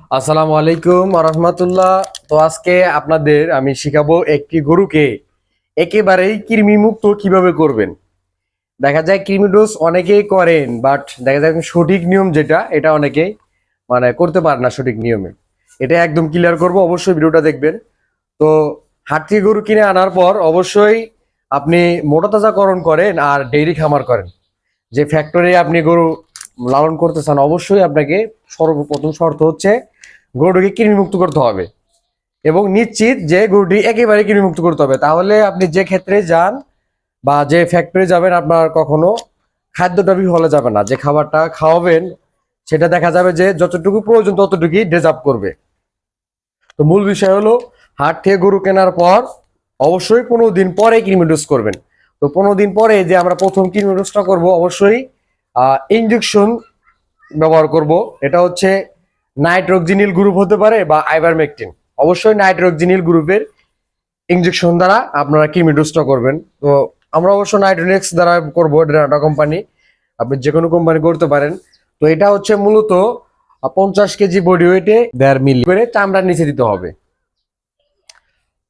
আসসালামু আলাইকুম রহমতুল্লাহ তো আজকে আপনাদের আমি শিখাবো একটি গরুকে একেবারেই কৃমি মুক্ত কীভাবে করবেন। দেখা যায় কৃমি ডোজ অনেকেই করেন বাট দেখা যায় সঠিক নিয়ম যেটা, এটা অনেকেই মানে করতে পারে না সঠিক নিয়মে। এটা একদম ক্লিয়ার করব, অবশ্যই ভিডিওটা দেখবেন। তো হাট থেকে গরু কিনে আনার পর অবশ্যই আপনি মোটা তাজাকরণ করেন আর ডেইরি খামার করেন। যে ফ্যাক্টরি আপনি গরু লালন করতে চান অবশ্যই আপনাকে সর্বপ্রথম শর্ত হচ্ছে গরুটিকে কৃমিমুক্ত করতে হবে এবং নিশ্চিত যে গরুটি একেবারে কৃমিমুক্ত করতে হবে। তাহলে আপনি যে ক্ষেত্রে যান বা যে ফ্যাক্টরি যাবেন, আপনার কখনো খাদ্যটা বিফলে যাবে না। যে খাবারটা খাওয়াবেন, সেটা দেখা যাবে যে যতটুকু প্রয়োজন ততটুকুই ডেজার্ভ করবে। তো মূল বিষয় হলো, হাট থেকে গরু কেনার পর অবশ্যই পনেরো দিন পরে কৃমি ডোজ করবেন। তো পনেরো দিন পরে যে আমরা প্রথম কৃমি ডোজটা করব, অবশ্যই ইঞ্জেকশন ব্যবহার করব। এটা হচ্ছে নাইট্রোকজিনিল গ্রুপ হতে পারে বা আইভারমেকটিন অবশ্যই নাইট্রোকজিনিল গ্রুপের ইঞ্জেকশন দ্বারা আপনারা কৃমি ডোজটা করবেন। তো আমরা অবশ্য নাইট্রোনেক্স দ্বারা করব ডেনাটা কোম্পানি আপনি যে কোনো কোম্পানি করতে পারেন। তো এটা হচ্ছে মূলত পঞ্চাশ কেজি বডি ওয়েটে দেড় মিল করে চামড়ার নিচে দিতে হবে।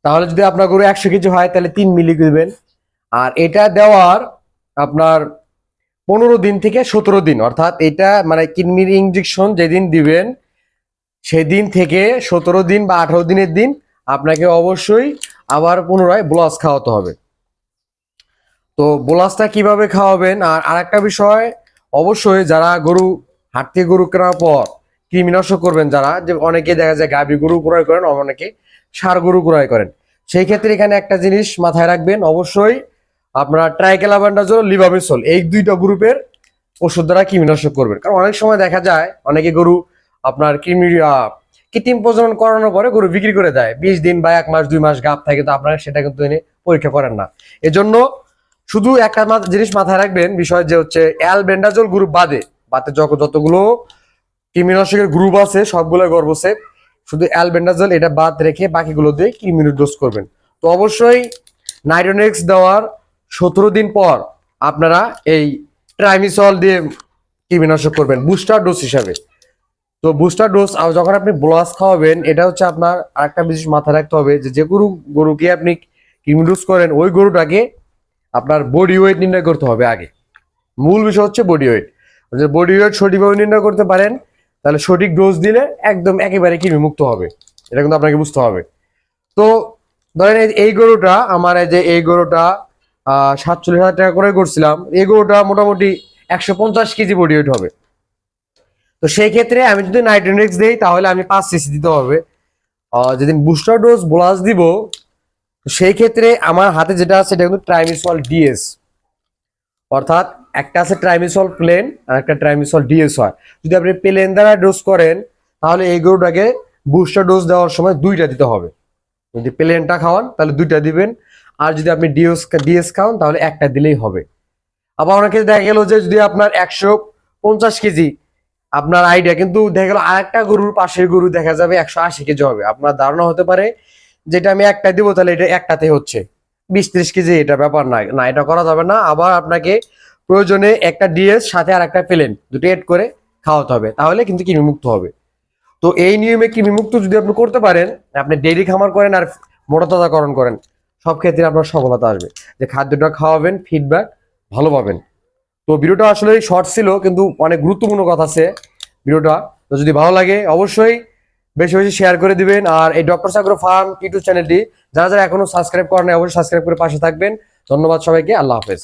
তাহলে যদি আপনার গরু একশো কেজি হয়, তাহলে তিন মিলি দিবেন। আর এটা দেওয়ার আপনার পনেরো দিন থেকে সতেরো দিন, অর্থাৎ এটা মানে কিডনির ইঞ্জেকশন যেদিন দিবেন, সেদিন থেকে সতেরো দিন বা আঠারো দিনের দিন আপনাকে অবশ্যই আবার পুনরায় ব্লাস খাওয়াতে হবে। তো ব্লাসটা কীভাবে খাওয়াবেন? আর আরেকটা বিষয়, অবশ্যই যারা গরু হাট গরু কেনার পর কৃমিনাশক করবেন যারা, যে অনেকে দেখা যায় গাভী গরু ক্রয় করেন, অনেকে সার গরু ক্রয় করেন। সেই ক্ষেত্রে এখানে একটা জিনিস মাথায় রাখবেন, অবশ্যই আপনারা ট্রাইকেলাবান্ডাজল লিভামিসল এই দুইটা গ্রুপের ওষুধ দ্বারা কৃমিনাশক করবেন। কারণ অনেক সময় দেখা যায়, অনেকে গরু আপনার কৃমি কৃত্রিম প্রজনন করানোর পরে গরু বিক্রি করে দেয়। বিশ দিন বা এক মাস, দুই মাস গাপ থাকে, তো আপনারা সেটা কিন্তু এনে পরীক্ষা করেন না। এজন্য শুধু একটা জিনিস মাথায় রাখবেন, বিষয় যে হচ্ছে অ্যালবেন্ডাজল গ্রুপ বাদে বাদে যত- যতগুলো কৃমিনাশকের গ্রুপ আছে সবগুলো গর্বসে শুধু অ্যালবেন্ডাজল এটা বাদ রেখে বাকিগুলো দিয়ে কৃমির করবেন। তো অবশ্যই নাইট্রোনেক্স দেওয়ার সতেরো দিন পর আপনারা এই ট্রাইমিসল দিয়ে কৃমিনাশক করবেন, বুস্টার ডোজ হিসাবে। তো বুস্টার ডোজ যখন আপনি ব্লাস খাওয়াবেন, এটা হচ্ছে আপনার আরেকটা বিশেষ মাথায় রাখতে হবে যে যে গরু গরুকে আপনি কৃমি ডোজ করেন, ওই গরুটাকে আপনার বডি ওয়েট নির্ণয় করতে হবে আগে। মূল বিষয় হচ্ছে বডি ওয়েট যদি বডি ওয়েট সঠিকভাবে নির্ণয় করতে পারেন, তাহলে সঠিক ডোজ দিলে একদম একেবারে কৃমি মুক্ত হবে। এটা কিন্তু আপনাকে বুঝতে হবে। তো ধরেন এই- এই গরুটা, আমার যে এই গরুটা সাতচল্লিশ হাজার টাকা করে করছিলাম এই গরুটা মোটামুটি একশো পঞ্চাশ কেজি বডি ওয়েট হবে। তো সেই ক্ষেত্রে আমি যদি নাইট্রোনিক্স দিই, তাহলে আমি পাঁচ সিসি দিতে হবে। যেদিন বুস্টার ডোজ ব্লাস দিব সেই ক্ষেত্রে আমার হাতে যেটা আছে সেটা কিন্তু ট্রাইমিসল ডিএস অর্থাৎ একটা আছে ট্রাইমিসল প্লেন আর একটা ট্রাইমিসল ডিএস হয়। যদি আপনি প্লেন দ্বারা ডোজ করেন, তাহলে এই গরুটাকে বুস্টার ডোজ দেওয়ার সময় দুইটা দিতে হবে। যদি প্লেনটা খাওয়ান, তাহলে দুইটা দিবেন। আর যদি আপনি ডিএস ডিএস খাওয়ান তাহলে একটা দিলেই হবে। আবার অনেকে দেখা গেল যে যদি আপনার একশো পঞ্চাশ কেজি, আপনার আইডিয়া কিন্তু দেখা গেল আরেকটা গরুর পাশের গরু দেখা যাবে একশো আশি কেজি হবে। আপনার ধারণা হতে পারে যেটা আমি একটা দিব, তাহলে এটা একটাতে হচ্ছে। বিশ ত্রিশ কেজি এটা ব্যাপার না না, এটা করা যাবে না। আবার আপনাকে প্রয়োজনে একটা ডিএস সাথে আর একটা প্লেন দুটো এড করে খাওয়াতে হবে। তাহলে কিন্তু কৃমিমুক্ত হবে। তো এই নিয়মে কৃমিমুক্ত যদি আপনি করতে পারেন, আপনি ডেইরি খামার করেন আর মোটা তাজাকরণ করেন সব ক্ষেত্রে আপনার সফলতা আসবে। যে খাদ্যটা খাওয়াবেন ফিডব্যাক ভালো পাবেন। তো ভিডিওটা আসলে শর্ট ছিল, কিন্তু অনেক গুরুত্বপূর্ণ কথা আছে ভিডিওটা। তো যদি ভালো লাগে, অবশ্যই বেশি বেশি শেয়ার করে দিবেন। আর এই ডক্টর সাগর ফার্ম ইউটিউব চ্যানেলটি, যারা যারা এখনও সাবস্ক্রাইব করেন অবশ্যই সাবস্ক্রাইব করে পাশে থাকবেন। ধন্যবাদ সবাইকে, আল্লাহ হাফেজ।